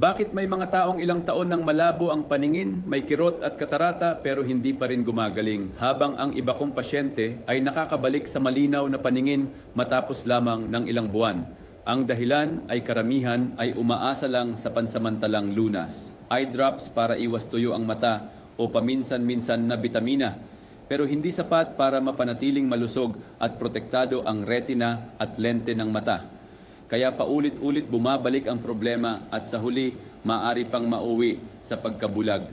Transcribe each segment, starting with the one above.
Bakit may mga taong ilang taon nang malabo ang paningin, may kirot at katarata pero hindi pa rin gumagaling, habang ang iba kong pasyente ay nakakabalik sa malinaw na paningin matapos lamang ng ilang buwan. Ang dahilan ay karamihan ay umaasa lang sa pansamantalang lunas. Eye drops para iwas tuyo ang mata o paminsan-minsan na bitamina pero hindi sapat para mapanatiling malusog at protektado ang retina at lente ng mata. Kaya paulit-ulit bumabalik ang problema at sa huli, maaari pang mauwi sa pagkabulag.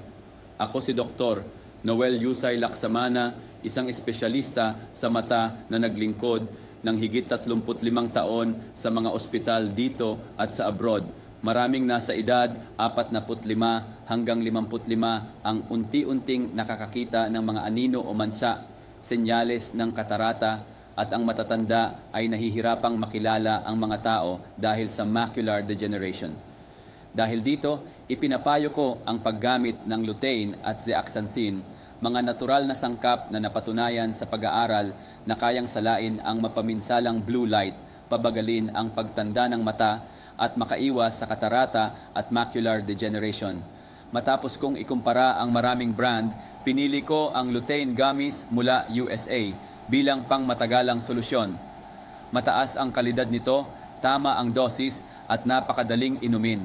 Ako si Dr. Noel Yusay Laksamana, isang espesyalista sa mata na naglingkod ng higit 35 taon sa mga ospital dito at sa abroad. Maraming nasa edad 45 hanggang 55 ang unti-unting nakakakita ng mga anino o mansa, senyales ng katarata at ang matatanda ay nahihirapang makilala ang mga tao dahil sa macular degeneration. Dahil dito, ipinapayo ko ang paggamit ng lutein at zeaxanthin, mga natural na sangkap na napatunayan sa pag-aaral na kayang salain ang mapaminsalang blue light, pabagalin ang pagtanda ng mata at makaiwas sa katarata at macular degeneration. Matapos kong ikumpara ang maraming brand, pinili ko ang lutein gummies mula USA bilang pangmatagalang solusyon. Mataas ang kalidad nito, tama ang dosis at napakadaling inumin.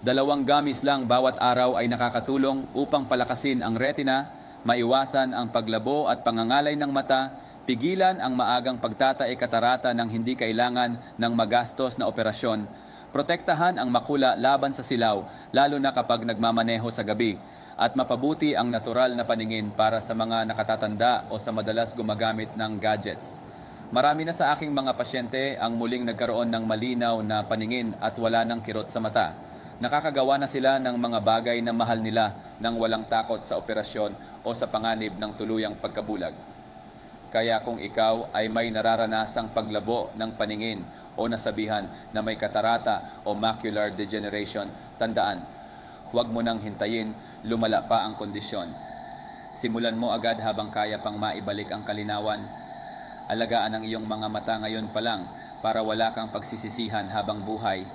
Dalawang gamis lang bawat araw ay nakakatulong upang palakasin ang retina, maiwasan ang paglabo at pangangalay ng mata, pigilan ang maagang pagtatae katarata ng hindi kailangan ng magastos na operasyon, protektahan ang makula laban sa silaw, lalo na kapag nagmamaneho sa gabi, at mapabuti ang natural na paningin para sa mga nakatatanda o sa madalas gumagamit ng gadgets. Marami na sa aking mga pasyente ang muling nagkaroon ng malinaw na paningin at wala ng kirot sa mata. Nakakagawa na sila ng mga bagay na mahal nila nang walang takot sa operasyon o sa panganib ng tuluyang pagkabulag. Kaya kung ikaw ay may nararanasang paglabo ng paningin o nasabihan na may katarata o macular degeneration, tandaan, huwag mo nang hintayin lumala pa ang kondisyon. Simulan mo agad habang kaya pang maibalik ang kalinawan. Alagaan ang iyong mga mata ngayon pa lang para wala kang pagsisisihan habang buhay